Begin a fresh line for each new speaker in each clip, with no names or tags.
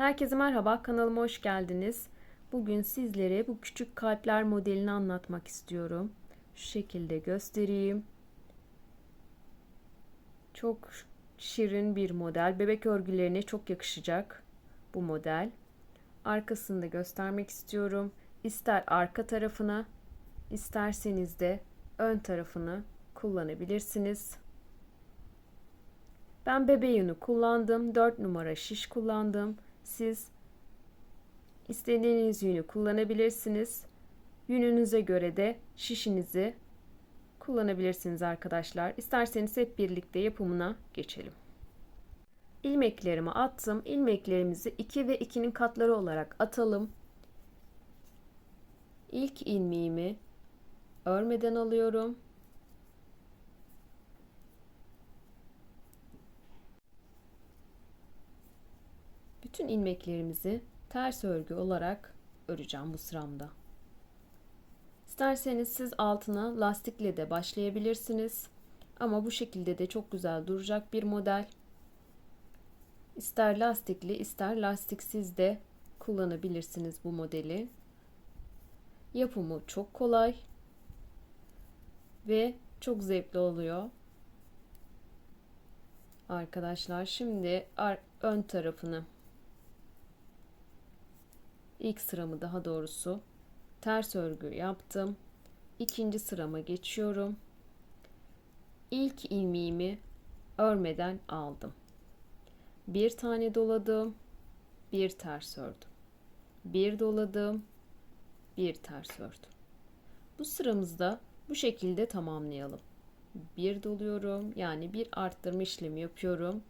Herkese merhaba, kanalıma hoş geldiniz. Bugün sizlere bu küçük kalpler modelini anlatmak istiyorum. Şu şekilde göstereyim. Çok şirin bir model. Bebek örgülerine çok yakışacak bu model. Arkasını da göstermek istiyorum. İster arka tarafına, isterseniz de ön tarafını kullanabilirsiniz. Ben bebe yünü kullandım. 4 numara şiş kullandım. Siz istediğiniz yünü kullanabilirsiniz. Yününüze göre de şişinizi kullanabilirsiniz arkadaşlar. İsterseniz hep birlikte yapımına geçelim. İlmeklerimi attım. İlmeklerimizi 2 ve 2'nin katları olarak atalım. İlk ilmeğimi örmeden alıyorum. Bütün ilmeklerimizi ters örgü olarak öreceğim bu sıramda. İsterseniz siz altına lastikle de başlayabilirsiniz. Ama bu şekilde de çok güzel duracak bir model. İster lastikli ister lastiksiz de kullanabilirsiniz bu modeli. Yapımı çok kolay ve çok zevkli oluyor. Arkadaşlar şimdi ön tarafını ilk sıramı daha doğrusu ters örgü yaptım. İkinci sırama geçiyorum. İlk ilmeğimi örmeden aldım. Bir tane doladım, bir ters ördüm. Bir doladım, bir ters ördüm. Bu sıramızda bu şekilde tamamlayalım. Bir doluyorum, yani bir arttırma işlemi yapıyorum.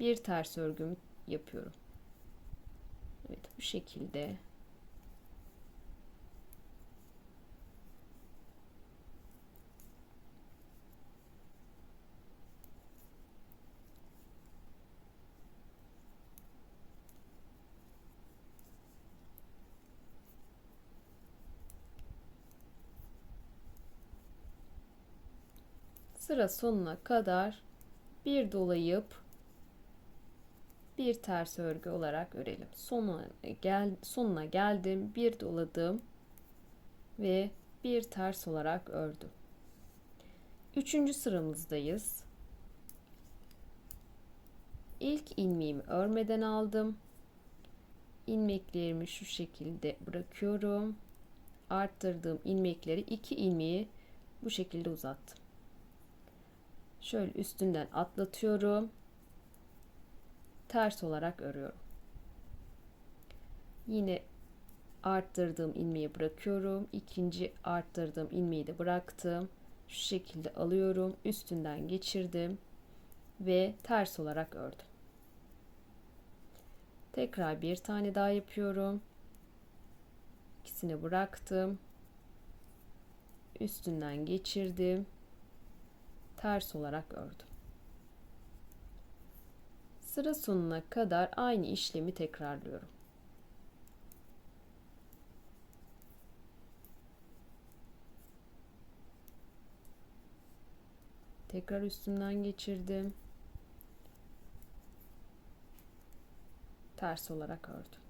Bir ters örgüm yapıyorum. Evet bu şekilde. Sıra sonuna kadar bir dolayıp bir ters örgü olarak örelim. Sonuna gel sonuna geldim, bir doladım ve bir ters olarak ördüm. Üçüncü sıramızdayız. İlk ilmeğimi örmeden aldım. ilmeklerimi şu şekilde bırakıyorum. Arttırdığım ilmekleri iki ilmeği bu şekilde uzattım. Şöyle üstünden atlatıyorum. Ters olarak örüyorum. Yine arttırdığım ilmeği bırakıyorum. İkinci arttırdığım ilmeği de bıraktım. Şu şekilde alıyorum. Üstünden geçirdim ve ters olarak ördüm. Tekrar bir tane daha yapıyorum. İkisini bıraktım. Üstünden geçirdim ters olarak ördüm. Sıra sonuna kadar aynı işlemi tekrarlıyorum. Tekrar üstünden geçirdim. Ters olarak ördüm.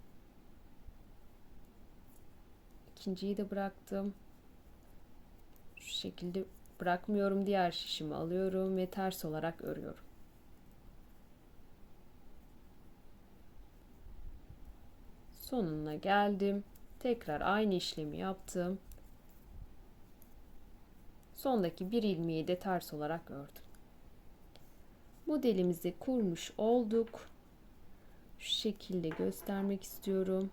İkinciyi de bıraktım. Şu şekilde Bırakmıyorum diğer şişimi alıyorum ve ters olarak örüyorum. Sonuna geldim. Tekrar aynı işlemi yaptım. Sondaki bir ilmeği de ters olarak ördüm. Modelimizi kurmuş olduk. Şu şekilde göstermek istiyorum.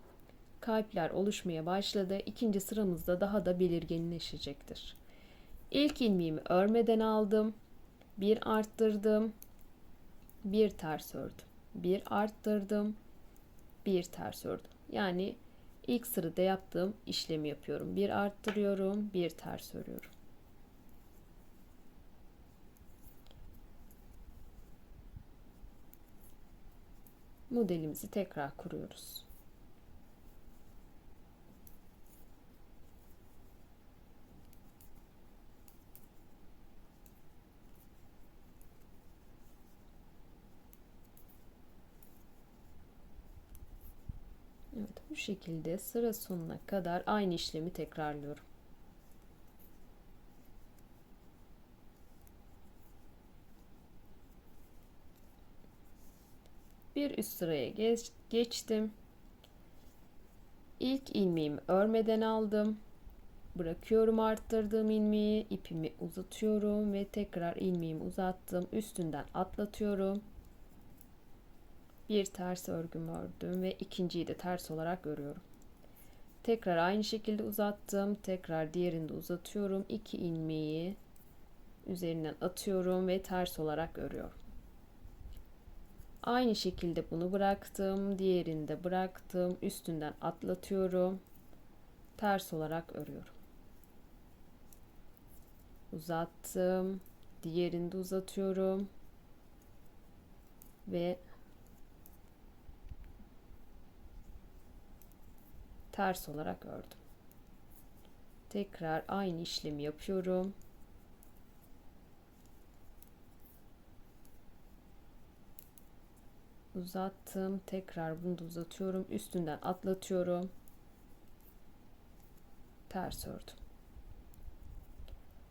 Kalpler oluşmaya başladı. İkinci sıramızda daha da belirginleşecektir. İlk ilmeğimi örmeden aldım. Bir arttırdım. Bir ters ördüm. Bir arttırdım. Bir ters ördüm. Yani ilk sırada yaptığım işlemi yapıyorum. Bir arttırıyorum, bir ters örüyorum. Modelimizi tekrar kuruyoruz. Evet, bu şekilde sıra sonuna kadar aynı işlemi tekrarlıyorum. Bir üst sıraya geç, geçtim. İlk ilmeğimi örmeden aldım. Bırakıyorum arttırdığım ilmeği, ipimi uzatıyorum ve tekrar ilmeğimi uzattım. Üstünden atlatıyorum. Bir ters örgüm ördüm ve ikinciyi de ters olarak örüyorum. Tekrar aynı şekilde uzattım. Tekrar diğerini de uzatıyorum. İki ilmeği üzerinden atıyorum ve ters olarak örüyorum. Aynı şekilde bunu bıraktım. Diğerini de bıraktım. Üstünden atlatıyorum. Ters olarak örüyorum. Uzattım. Diğerini de uzatıyorum. Ve ters olarak ördüm. Tekrar aynı işlemi yapıyorum. uzattım. Tekrar bunu da uzatıyorum. Üstünden atlatıyorum. Ters ördüm.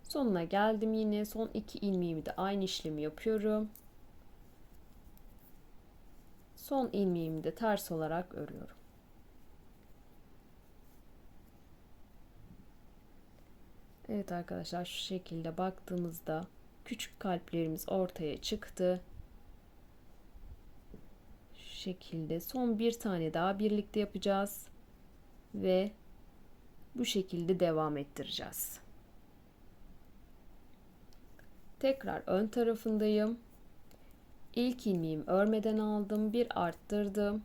Sonuna geldim yine. Son iki ilmeğimi de aynı işlemi yapıyorum. Son ilmeğimi de ters olarak örüyorum. Evet arkadaşlar şu şekilde baktığımızda küçük kalplerimiz ortaya çıktı şekilde son bir tane daha birlikte yapacağız ve bu şekilde devam ettireceğiz. Tekrar ön tarafındayım. İlk ilmeğimi örmeden aldım, bir arttırdım,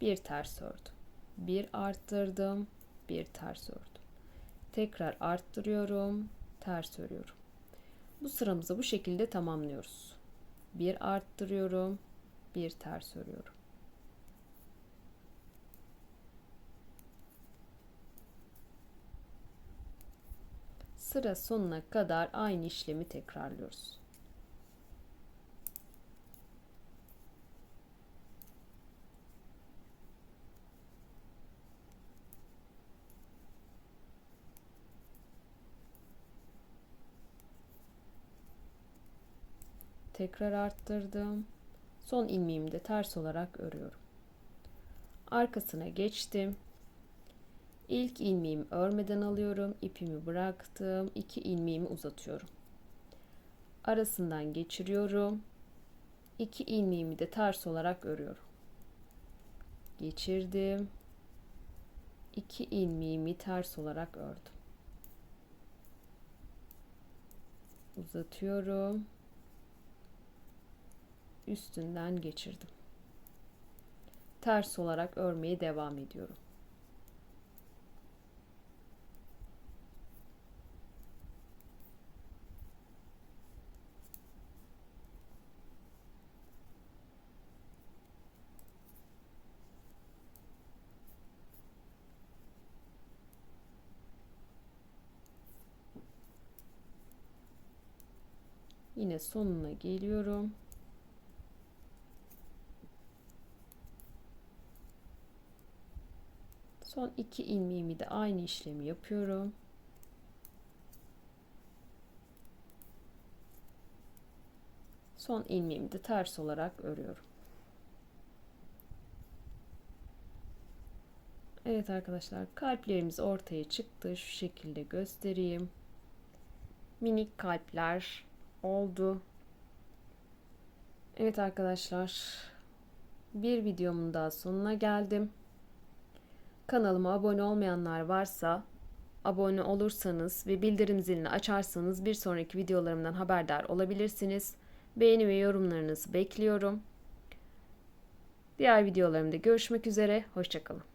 bir ters ördüm. Bir arttırdım, bir ters ördüm. Tekrar arttırıyorum, ters örüyorum. Bu sıramızı bu şekilde tamamlıyoruz. Bir arttırıyorum, bir ters örüyorum. Sıra sonuna kadar aynı işlemi tekrarlıyoruz. Tekrar arttırdım. Son ilmeğimi de ters olarak örüyorum. Arkasına geçtim. İlk ilmeğimi örmeden alıyorum. ipimi bıraktım. iki ilmeğimi uzatıyorum. Arasından geçiriyorum. İki ilmeğimi de ters olarak örüyorum. Geçirdim. İki ilmeğimi ters olarak ördüm. Uzatıyorum üstünden geçirdim. Ters olarak örmeye devam ediyorum. Yine sonuna geliyorum. Son iki ilmeğimi de aynı işlemi yapıyorum. Son ilmeğimi de ters olarak örüyorum. Evet arkadaşlar kalplerimiz ortaya çıktı. Şu şekilde göstereyim. Minik kalpler oldu. Evet arkadaşlar bir videomun daha sonuna geldim. Kanalıma abone olmayanlar varsa abone olursanız ve bildirim zilini açarsanız bir sonraki videolarımdan haberdar olabilirsiniz. Beğeni ve yorumlarınızı bekliyorum. Diğer videolarımda görüşmek üzere. Hoşçakalın.